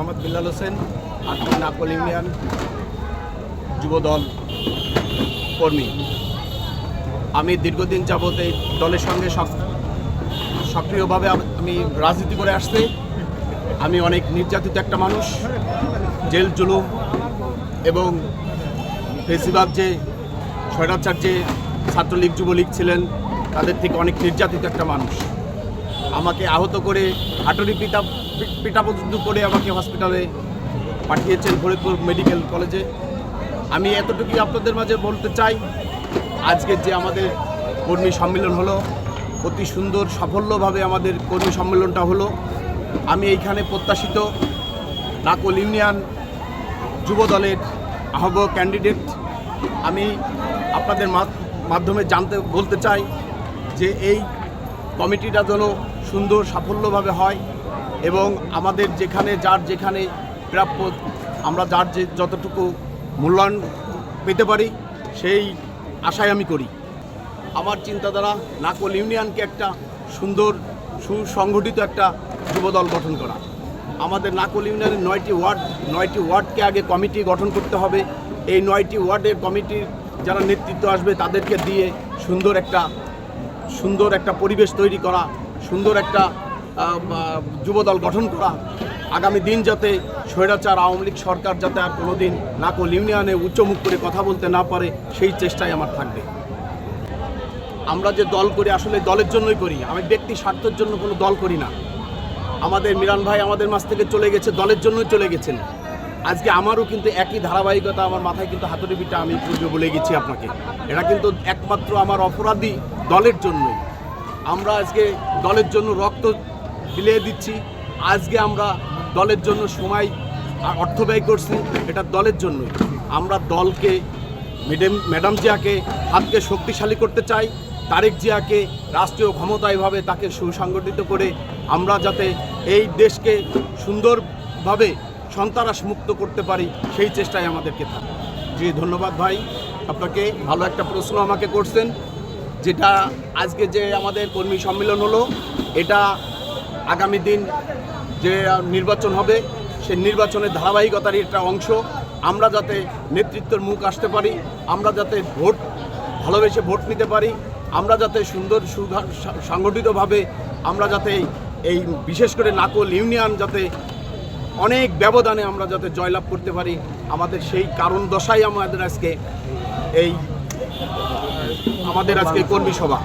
Mohammad Billal Hossain Atpur Nakal union Jubodal কর্মী। আমি দীর্ঘদিন যাবত এই দলের সঙ্গে সক- সক্রিয়ভাবে আমি রাজনীতি করে আসতে আমি অনেক নির্যাতিত একটা মানুষ, জেল, জুলুম এবং বেশিরভাগ যে স্বৈরাচার যে ছাত্রলীগ, যুবলীগ ছিলেন, তাদের থেকে অনেক নির্যাতিত একটা মানুষ। আমাকে আহত করে হাটুরি পিতা পি- পিটা পর্যন্ত করে আমাকে হসপিটালে পাঠিয়েছেন, ফরিদপুর মেডিকেল কলেজে আমি এতটুকুই আপনাদের মাঝে বলতে চাই, আজকে যে আমাদের কর্মী সম্মেলন হলো, অতি সুন্দর সাফল্যভাবে আমাদের কর্মী সম্মেলনটা হলো। আমি এইখানে প্রত্যাশিত নাকল ইউনিয়ন যুব দলের আহ্বায়ক ক্যান্ডিডেট আমি আপনাদের মাধ্যমে জানতে, বলতে চাই যে এই কমিটিটা যেন সুন্দর সাফল্যভাবে হয়। এবং আমাদের যেখানে, যার যেখানে প্রাপ্য, আমরা যার যে যতটুকু মূল্যায়ন পেতে পারি, সেই আশায় আমি করি। আমার চিন্তাধারা নাকল ইউনিয়নকে একটা সুন্দর, সুসংগঠিত একটা যুবদল গঠন করা। আমাদের নাকল ইউনিয়নের নয়টি ওয়ার্ড, নয়টি ওয়ার্ডকে আগে কমিটি গঠন করতে হবে। এই নয়টি ওয়ার্ডের কমিটির যারা নেতৃত্ব আসবে, তাদেরকে দিয়ে সুন্দর একটা সুন্দর একটা পরিবেশ তৈরি করা, সুন্দর একটা যুবদল গঠন করা। আগামী দিন যাতে স্বৈরাচার, আওয়ামী লীগ সরকার যাতে আর কোনোদিন নাকল ইউনিয়নে উচ্চমুখ করে কথা বলতে না পারে, সেই চেষ্টাই আমার থাকবে। আমরা যে দল করি, আসলে দলের জন্যই করি। আমি ব্যক্তি স্বার্থের জন্য কোনো দল করি না। আমাদের মিরান ভাই আমাদের মাছ থেকে চলে গেছে, দলের জন্যই চলে গেছেন। আজকে আমারও কিন্তু একই ধারাবাহিকতা, আমার মাথায় কিন্তু হাতুড়ি পিঠা আমি পূর্বে বলে গেছি আপনাকে। এটা কিন্তু একমাত্র আমার অপরাধী দলের জন্যই। আমরা আজকে দলের জন্য রক্ত বিলিয়ে দিচ্ছি। আজকে আমরা দলের জন্য সময় অর্থ ব্যয় করছি, এটা দলের জন্য আমরা দলকে ম্যাডাম ম্যাডাম জিয়াকে হাতকে শক্তিশালী করতে চাই, তারেক জিয়াকে রাষ্ট্রীয় ক্ষমতা ক্ষমতায়ভাবে তাকে সুসংগঠিত করে আমরা যাতে এই দেশকে সুন্দরভাবে সন্তারাস মুক্ত করতে পারি, সেই চেষ্টায় আমাদেরকে থাকে। জি, ধন্যবাদ ভাই। আপনাকে ভালো একটা প্রশ্ন আমাকে করছেন, যেটা আজকে যে আমাদের কর্মী সম্মেলন হলো, এটা আগামী দিন যে নির্বাচন হবে সেই নির্বাচনের ধারাবাহিকতার একটা অংশ। আমরা যাতে নেতৃত্বের মুখ আসতে পারি, আমরা যাতে ভোট, ভালোবেসে ভোট নিতে পারি, আমরা যাতে সুন্দর সা- সংগঠিতভাবে আমরা যাতে এই বিশেষ করে নাকল ইউনিয়ন যাতে অনেক ব্যবধানে আমরা যাতে জয়লাভ করতে পারি, আমাদের সেই কারণ দশাই আমাদের আজকে এই, আমাদের আজকে কর্মী সভা।